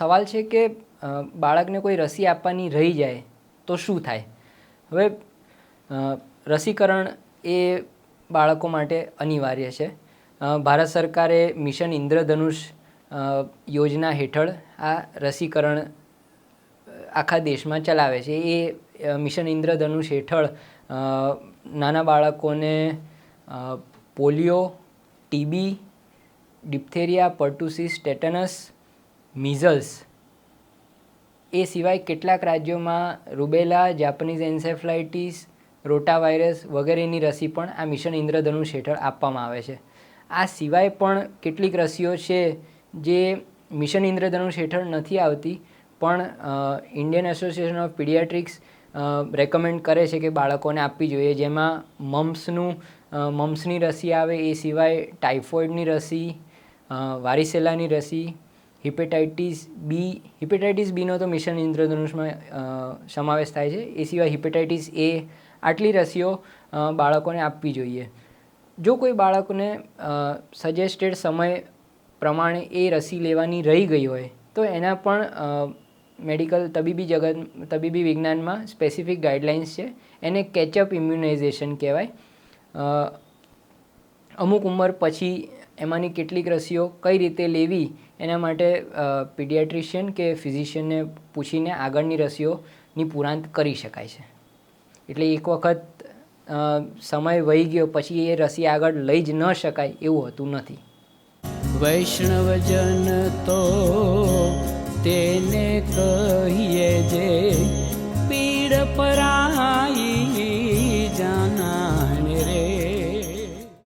સવાલ છે કે બાળકને કોઈ રસી આપવાની રહી જાય તો શું થાય? હવે રસીકરણ એ બાળકો માટે અનિવાર્ય છે. ભારત સરકારે મિશન ઇન્દ્રધનુષ યોજના હેઠળ આ રસીકરણ આખા દેશમાં ચલાવે છે. એ મિશન ઇન્દ્રધનુષ હેઠળ નાના બાળકોને polio, TB, diphtheria, pertussis, tetanus measles. એ સિવાય કેટલાક રાજ્યોમાં રૂબેલા, જાપાનીઝ એન્સેફ્લાઇટીસ, રોટાવાયરસ વગેરેની રસી પણ આ મિશન ઇન્દ્રધનુષ હેઠળ આપવામાં આવે છે. આ સિવાય પણ કેટલીક રસીઓ છે જે મિશન ઇન્દ્રધનુષ હેઠળ નથી આવતી, પણ Indian association of paediatrics recommend કરે છે કે બાળકોને આપવી જોઈએ. જેમાં મમ્સનું મમ્સની રસી આવે, એ સિવાય ટાઇફોઇડની રસી વારિસેલાની રસી હિપેટાઇટિસ બી, હિપેટાઇટિસ બીનો તો મિશન ઇન્દ્રધનુષમાં સમાવેશ થાય છે. એ સિવાય હિપેટાઇટિસ એ આટલી રસીઓ બાળકોને આપવી જોઈએ. જો કોઈ બાળકને સજેસ્ટેડ સમય પ્રમાણે એ રસી લેવાની રહી ગઈ હોય, તો એના પણ મેડિકલ તબીબી જગત, તબીબી વિજ્ઞાનમાં સ્પેસિફિક ગાઈડલાઇન્સ છે. એને કેચઅપ ઇમ્યુનાઇઝેશન કહેવાય. અમુક ઉંમર પછી એમાંની કેટલીક રસીઓ કઈ રીતે લેવી એના માટે પીડિયાટ્રિશિયન કે ફિઝિશિયનને પૂછીને આગળની રસીઓની પુરાંત કરી શકાય છે. એટલે એક વખત સમય વહી ગયો પછી એ રસી આગળ લઈ જ ન શકાય એવું હોતું નથી. વૈષ્ણવજન તો તેને કહીએ